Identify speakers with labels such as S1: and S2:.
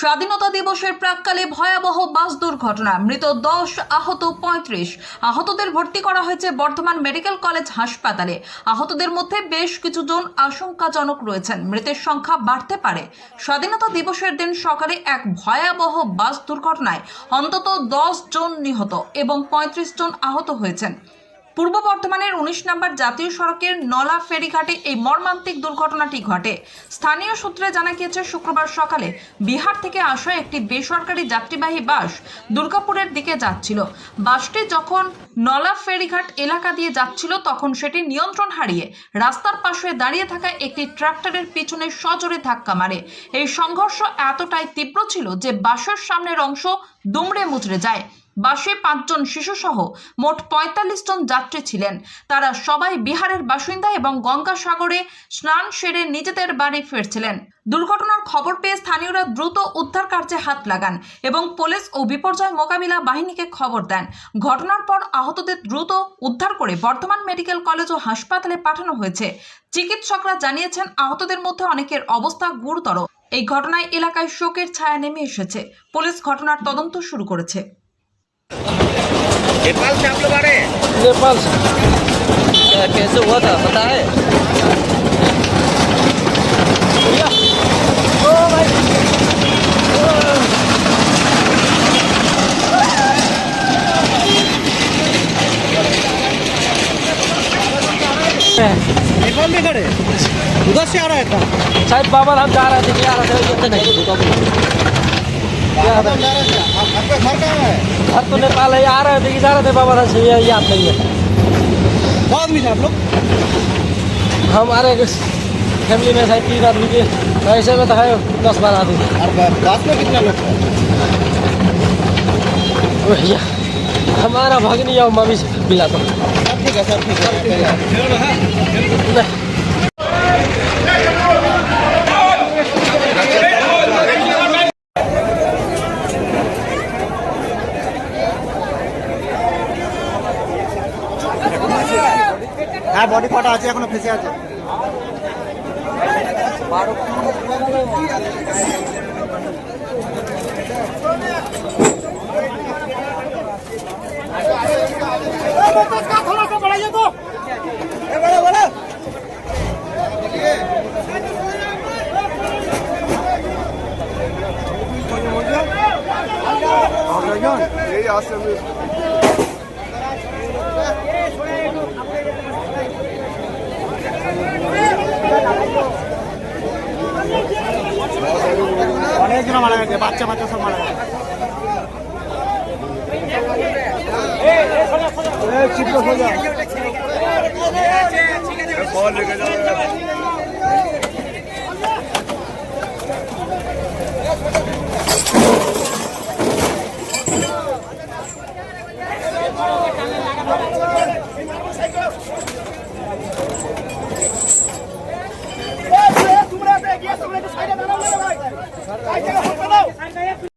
S1: স্বাধীনতা দিবসের প্রাককালে ভয়াবহ বাস দুর্ঘটনা মৃত দশ আহত পঁয়ত্রিশ আহতদের ভর্তি করা হয়েছে বর্ধমান মেডিকেল কলেজ হাসপাতালে আহতদের মধ্যে বেশ কিছুজন আশঙ্কাজনক রয়েছেন মৃতের সংখ্যা বাড়তে পারে স্বাধীনতা দিবসের দিন সকালে এক ভয়াবহ বাস দুর্ঘটনায় অন্তত দশ জন নিহত এবং পঁয়ত্রিশ জন আহত হয়েছেন পূর্ব বর্ধমানের উনিশ নম্বর জাতীয় সড়কের নলা ফেরিঘাটে এই মর্মান্তিক দুর্ঘটনাটি ঘটে স্থানীয় সূত্রে জানা গিয়েছে শুক্রবার সকালে বিহার থেকে আসা একটি বেসরকারি যাত্রীবাহী বাস দুর্গাপুরের দিকে যাচ্ছিল বাসটি যখন নলা ফেরিঘাট এলাকা দিয়ে যাচ্ছিল তখন সেটি নিয়ন্ত্রণ হারিয়ে রাস্তার পাশে দাঁড়িয়ে থাকা একটি ট্রাক্টরের পিছনে সজোরে ধাক্কা মারে এই সংঘর্ষ এতটাই তীব্র ছিল যে বাসের সামনের অংশ দুমড়ে মুচড়ে যায় বাসে পাঁচজন শিশুসহ মোট পঁয়তাল্লিশ জন যাত্রী ছিলেন তারা সবাই বিহারের বাসিন্দা এবং গঙ্গাসাগরে স্নান সেরে নিজেদের বাড়ি ফিরছিলেন দুর্ঘটনার খবর পেয়ে স্থানীয়রা দ্রুত উদ্ধার কার্যে হাত লাগান এবং পুলিশ ও বিপর্যয় মোকাবিলা বাহিনীকে খবর দেন ঘটনার পর আহতদের দ্রুত উদ্ধার করে বর্তমান মেডিকেল কলেজ ও হাসপাতালে পাঠানো হয়েছে চিকিৎসকরা জানিয়েছেন আহতদের মধ্যে অনেকের অবস্থা গুরুতর এই ঘটনায় এলাকায় শোকের ছায়া নেমে এসেছে পুলিশ ঘটনার তদন্ত শুরু করেছে नेपाल से आप लोग आ रहे हैं नेपाल से क्या कैसे हुआ था पता है नेपाल में खड़े उधर से आ रहा था शायद बाबा हम जा रहे थे क्या आ रहे थे तो नहीं आपका घर कहाँ है घर तो नेपाल है आ रहे थे रहे थे बाबा था ये याद नहीं है दो आदमी थे आप लोग हमारे फैमिली में शायद तीन आदमी के ऐसे में तो है दस बारह आदमी रात में कितने लोग भैया हमारा भगनी और मम्मी से मिला तो ठीक है सर ठीक
S2: है হ্যাঁ বডি ফাটা আছে এখনো ফেসে আছে এই আসলে একজন মারা গেছে বাচ্চা বাচ্চা সব মারা গেছে ঠিক আছে